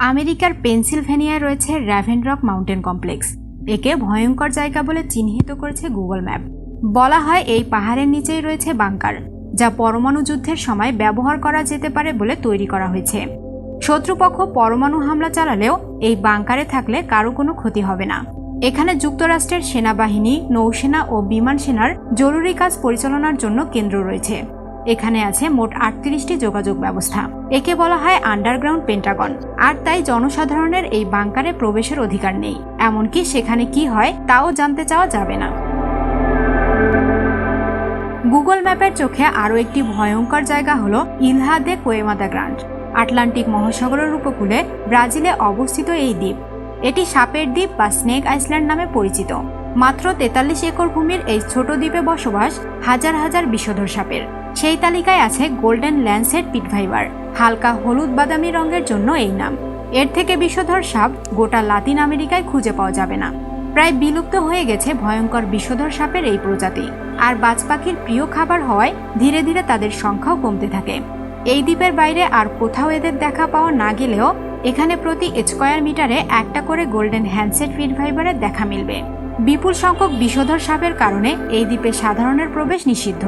আমেরিকার পেনসিলভেনিয়ায় রয়েছে raven rock mountain complex একে ভয়ঙ্কর জায়গা বলে চিহ্নিত করেছে গুগল ম্যাপ বলা হয় এই পাহাড়ের নিচেই রয়েছে বাংকার, যা পরমাণু যুদ্ধের সময় ব্যবহার করা যেতে পারে বলে তৈরি করা হয়েছে। শত্রুপক্ষ পরমাণু হামলা চালালেও এই বাংকারে থাকলে কারও কোনো ক্ষতি হবে না। এখানে যুক্তরাষ্ট্রের সেনাবাহিনী, নৌসেনা ও বিমান সেনার জরুরি কাজ পরিচালনার জন্য কেন্দ্র রয়েছে। এখানে আছে মোট আটত্রিশটি যোগাযোগ ব্যবস্থা। একে বলা হয় আন্ডারগ্রাউন্ড পেন্টাগন। আর তাই জনসাধারণের এই বাংকারে প্রবেশের অধিকার নেই। এমনকি সেখানে কি হয়, তাও জানতে চাওয়া যাবে না। গুগল ম্যাপের চোখে আরও একটি ভয়ঙ্কর জায়গা হলো Ilha de Queimada Grande Atlantic মহাসাগরের উপকূলে ব্রাজিলে অবস্থিত এই দ্বীপ। এটি সাপের দ্বীপ বা স্নেক আইসল্যান্ড নামে পরিচিত। মাত্র তেতাল্লিশ একর ভূমির এই ছোট দ্বীপে বসবাস হাজার হাজার বিষধর সাপের। সেই তালিকায় আছে গোল্ডেন ল্যান্সেট পিটভাইবার হালকা হলুদ বাদামি রঙের জন্য এই নাম। এর থেকে বিষধর সাপ গোটা লাতিন আমেরিকায় খুঁজে পাওয়া যাবে না। প্রায় বিলুপ্ত হয়ে গেছে ভয়ঙ্কর বিষধর সাপের এই প্রজাতি। আর বাজ পাখির প্রিয় খাবার হওয়ায় ধীরে ধীরে তাদের সংখ্যাও কমতে থাকে। এই দ্বীপের বাইরে আর কোথাও এদের দেখা পাওয়া না গেলেও এখানে প্রতি স্কোয়ার মিটারে একটা করে গোল্ডেন হ্যান্ডসেট ফিড ফাইবারের দেখা মিলবে। বিপুল সংখ্যক বিষধর সাপের কারণে এই দ্বীপে সাধারণের প্রবেশ নিষিদ্ধ।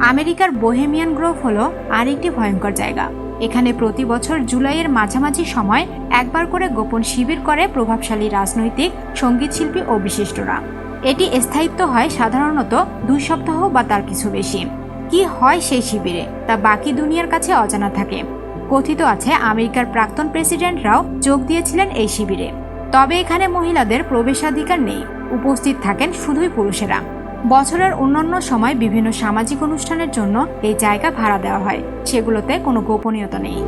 আমেরিকার বোহেমিয়ান গ্রোভ হলো আরেকটি ভয়ঙ্কর জায়গা। এখানে প্রতি বছর জুলাইয়ের মাঝামাঝি সময় একবার করে গোপন শিবির করে প্রভাবশালী রাজনৈতিক, সঙ্গীতশিল্পী ও বিশিষ্টরা। এটি স্থায়িত্ব হয় সাধারণত দুই সপ্তাহ বা তার কিছু বেশি। কি হয় সেই শিবিরে তা বাকি দুনিয়ার কাছে অজানা থাকে। কথিত আছে, আমেরিকার প্রাক্তন প্রেসিডেন্টরাও যোগ দিয়েছিলেন এই শিবিরে। তবে এখানে মহিলাদের প্রবেশাধিকার নেই। উপস্থিত থাকেন শুধুই পুরুষেরা। বছরের অন্যান্য সময় বিভিন্ন সামাজিক অনুষ্ঠানের জন্য এই জায়গা ভাড়া দেওয়া হয়। সেগুলোতে কোনো গোপনীয়তা নেই।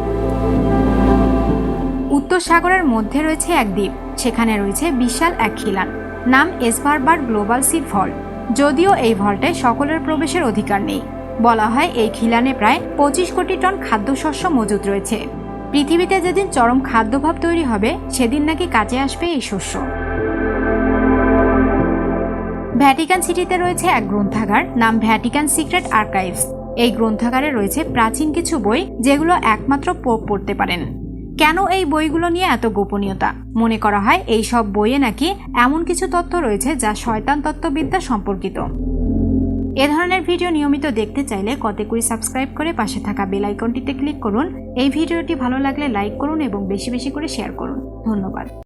উত্তর সাগরের মধ্যে রয়েছে এক দ্বীপ। সেখানে রয়েছে বিশাল এক খিলান। নাম এসবারবার গ্লোবাল সি ভল্ট। যদিও এই ভল্টে সকলের প্রবেশের অধিকার নেই। বলা হয় এই খিলানে প্রায় পঁচিশ কোটি টন খাদ্যশস্য মজুদ রয়েছে। পৃথিবীতে যেদিন চরম খাদ্যভাব তৈরি হবে, সেদিন নাকি কাজে আসবে এই শস্য। ভ্যাটিকান সিটিতে রয়েছে এক গ্রন্থাগার, নাম ভ্যাটিকান সিক্রেট আর্কাইভস। এই গ্রন্থাগারে রয়েছে প্রাচীন কিছু বই, যেগুলো একমাত্র পোপ পড়তে পারেন। কেন এই বইগুলো নিয়ে এত গোপনীয়তা? মনে করা হয়, এই সব বইয়ে নাকি এমন কিছু তথ্য রয়েছে যা শয়তান তত্ত্ববিদ্যা সম্পর্কিত। এ ধরনের ভিডিও নিয়মিত দেখতে চাইলে কতেকুই সাবস্ক্রাইব করে পাশে থাকা বেল আইকনটিতে ক্লিক করুন। এই ভিডিওটি ভালো লাগলে লাইক করুন এবং বেশি বেশি করে শেয়ার করুন। ধন্যবাদ।